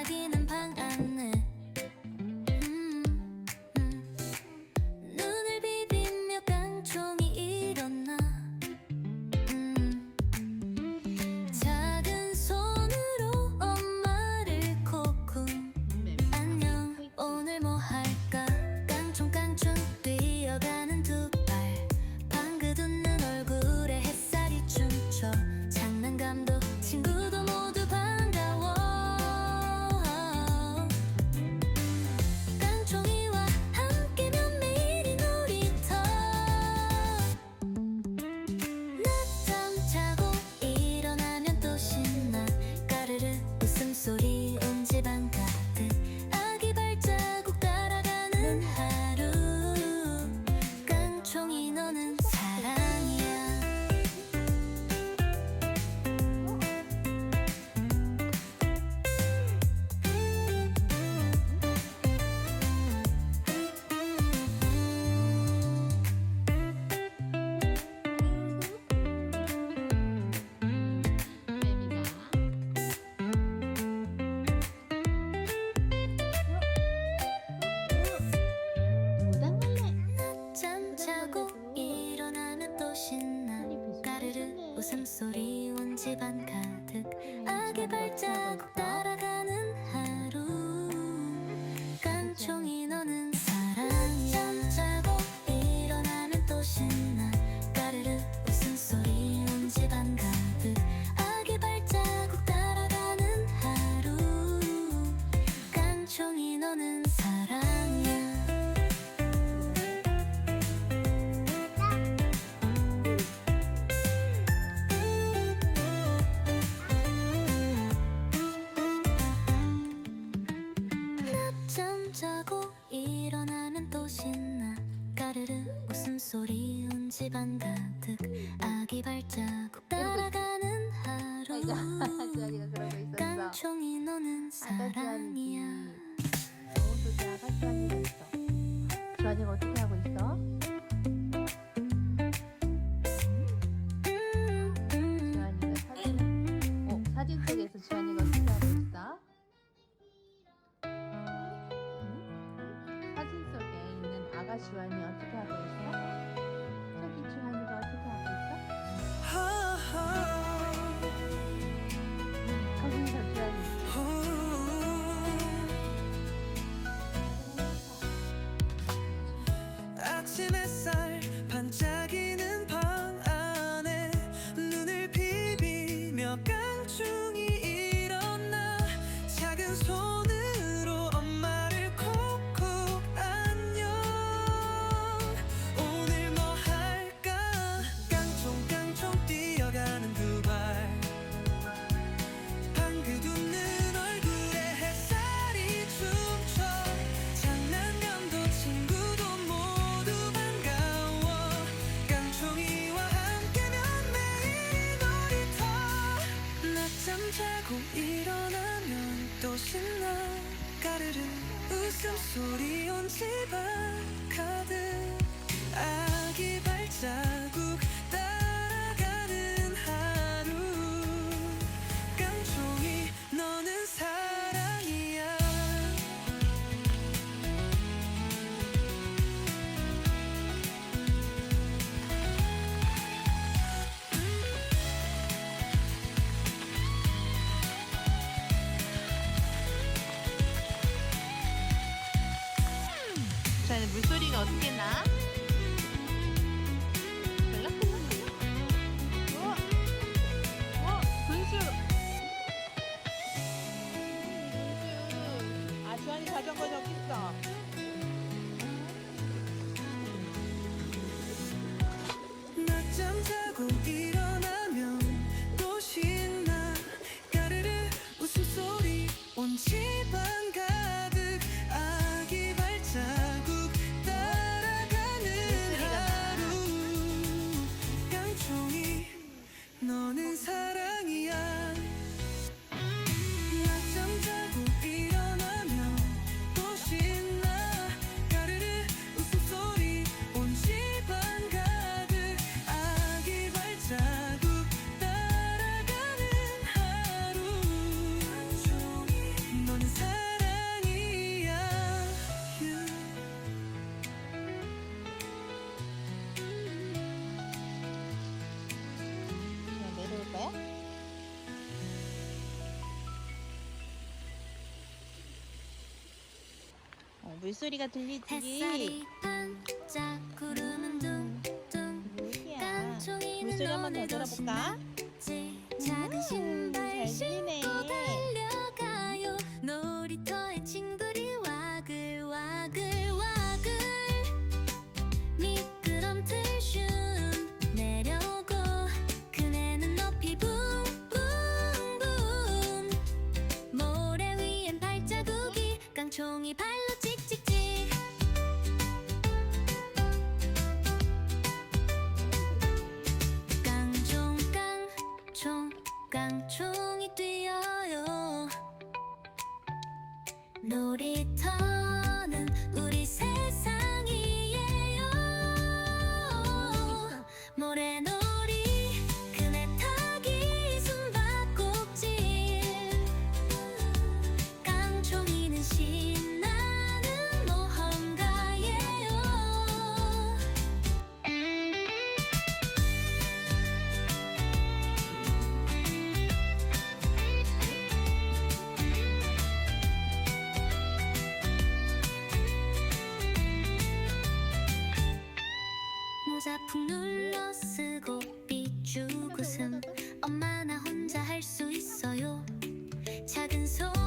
사라지는 방 안. and you. 气氛 발자국 따라가는 하루 아이고, 주한이가 그러고 있었어. 깡총이 너는 아까 주한이 사랑이야 너무 좋다. 아까 주한이가 있어. 주한이가 어떻게 하고 있어? 주한이가 사진, 어, 사진 속에서 주한이가 어떻게 하고 있어? 응? 사진 속에 있는 아가 주한이 어떻게 하고 있어? 가슴 소리 온 집안 가득 아기 발짝 자, 물소리가 어떻게 나? 우와. 어, 우와, 분수. 음, 분수. 아, 주한이 자전거 저기 있어. 물소리가 들리지. 뭐야? 음, 물소리 한번 더 들어볼까? 음, 잘 들리네. 깡총이 뛰어요. 놀이터 작은 손